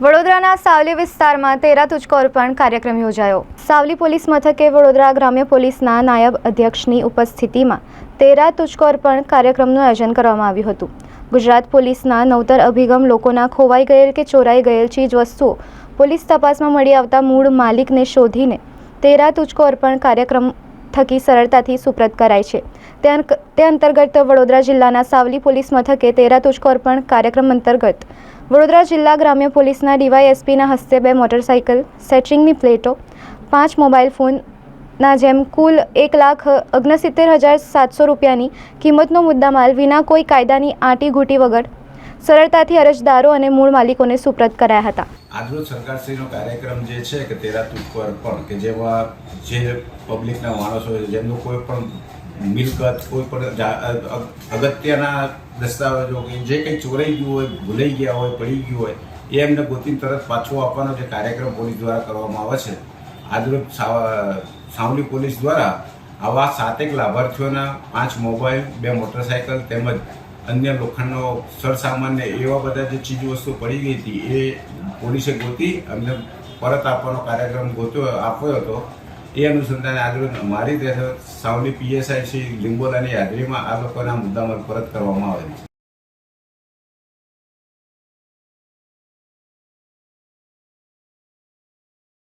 વડોદરાના સાવલી વિસ્તારમાં તેરા તુચકો પણ કાર્યક્રમ યોજાયો. સાવલી પોલીસ મથકે વડોદરા ગ્રામ્ય પોલીસના નાયબ અધ્યક્ષની ઉપસ્થિતિમાં તેરા તુચકો પણ કાર્યક્રમનું આયોજન કરવામાં આવ્યું હતું. ગુજરાત પોલીસના નવતર અભિગમ લોકોના ખોવાઈ ગયેલ કે ચોરાઈ ગયેલ ચીજ વસ્તુઓ પોલીસ તપાસમાં મળી આવતા મૂળ માલિકને શોધીને તેરા તુચકો પણ કાર્યક્રમ થકી સરળતાથી સુપ્રત કરાય છે. તે અંતર્ગત વડોદરા જિલ્લાના સાવલી પોલીસ મથકે તેરા તુચકો પણ કાર્યક્રમ અંતર્ગત વડોદરા જિલ્લા ગ્રામ્ય પોલીસના ડીવાયએસપીના હસ્તે બે મોટરસાઇકલ, સેટિંગની પ્લેટો, પાંચ મોબાઈલ ફોનના જેમ કુલ એક લાખ ઓગણસિત્તેર હજાર સાતસો રૂપિયાની કિંમતનો મુદ્દામાલ વિના કોઈ કાયદાની આંટી ઘૂંટી વગર સરળતાથી અરજદારો અને મૂળ માલિકોને સુપ્રત કરાયા હતા. આજનો સરકારશ્રીનો કાર્યક્રમ જે છે કે તેરા પર પણ, કે જેમાં જે પબ્લિકના માણસો જેમનું કોઈ પણ મિલકત, કોઈ પણ અગત્યના દસ્તાવેજો કે જે કંઈ ચોરાઈ ગયું હોય, ભૂલાઈ ગયા હોય, પડી ગયું હોય, એ એમને ગોતીને તરત પાછું આપવાનો જે કાર્યક્રમ પોલીસ દ્વારા કરવામાં આવે છે. આજરોજ સાવલી પોલીસ દ્વારા આવા સાતેક લાભાર્થીઓના પાંચ મોબાઈલ, બે મોટરસાયકલ તેમજ અન્ય લોખંડનો સરસામાન્ય એવા બધા જે ચીજ વસ્તુ પડી ગઈ હતી, એ પોલીસે ગોતી અમને પરત આપવાનો કાર્યક્રમ ગોત્યો, આપ્યો હતો. એ અનુસંધાને આગળ મારી સાવલી પીએસઆઈ શ્રી લીંબોલાની હાજરીમાં આ લોકોના મુદ્દામાલ પરત કરવામાં આવેલ છે.